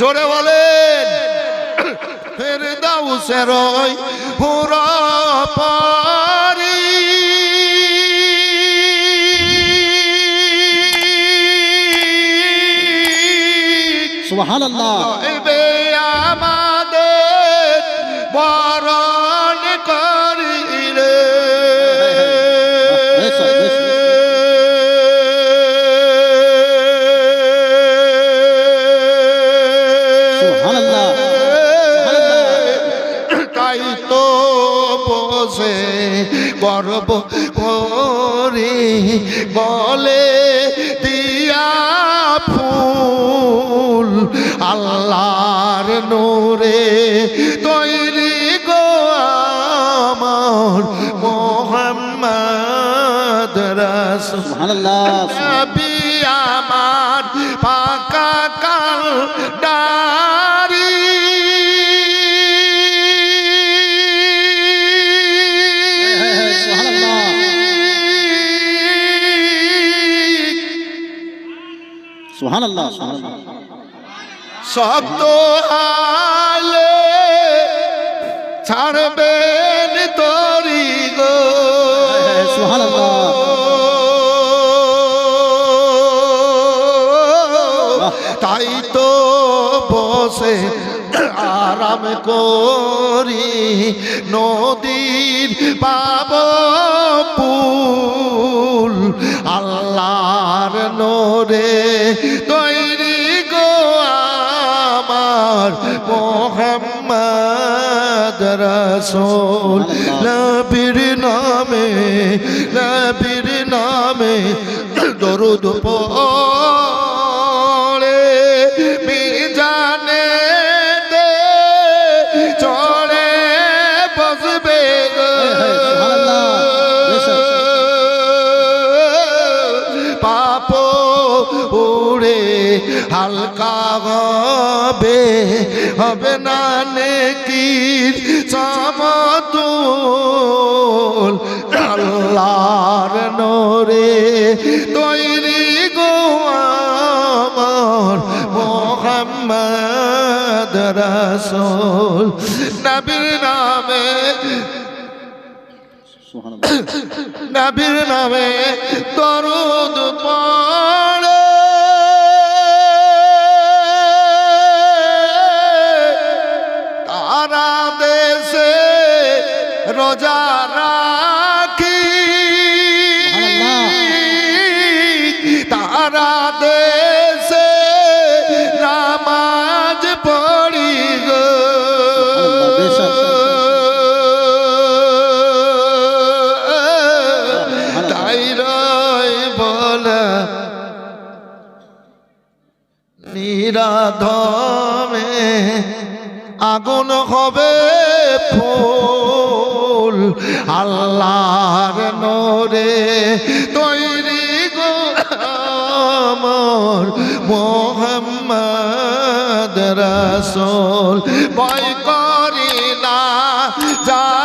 জোরে বলেন। ফের দাও সেরই পুরা। পারি সুবহানাল্লাহ বসে গর্ব করে বলে দিয়া ফুল আল্লাহর নোরে তৈরি গো আমার মোহাম্মদ রাসূল। সুবহানাল্লাহ নবী আমার পাকা কাল ডারি সুবহানাল্লাহ সুবহানাল্লাহ শব্দ আলে ছাড়বেন তরি গো সুবহানাল্লাহ। তাই তো বসে আরাম করি নদীর পাব পুল আল্লাহর নোরে আমার মোহাম্মদ রসুল। নবীর নামে নবীর নামে দরুদ পড়ে মিজানে দে চড়ে বসবে গো। পাপ উড়ে হালকা হবে হবে না নেকির সমতুল আল্লাহর নোরে তৈরি গো আমার মোহাম্মদ রাসূল। নবীর নামে নবীর নামে দরুদ পড়ে। রোজা রাখি। তারা দেশে নামাজ পড়ি গো। সুবহানাল্লাহ, বেশ আছে। তাই রয় বলা নিরাধমে আগুন হবে ফুল। আল্লাহর নোরে তৈরি গো আমার মোহাম্মদ রাসূল। বয় করি না জাগ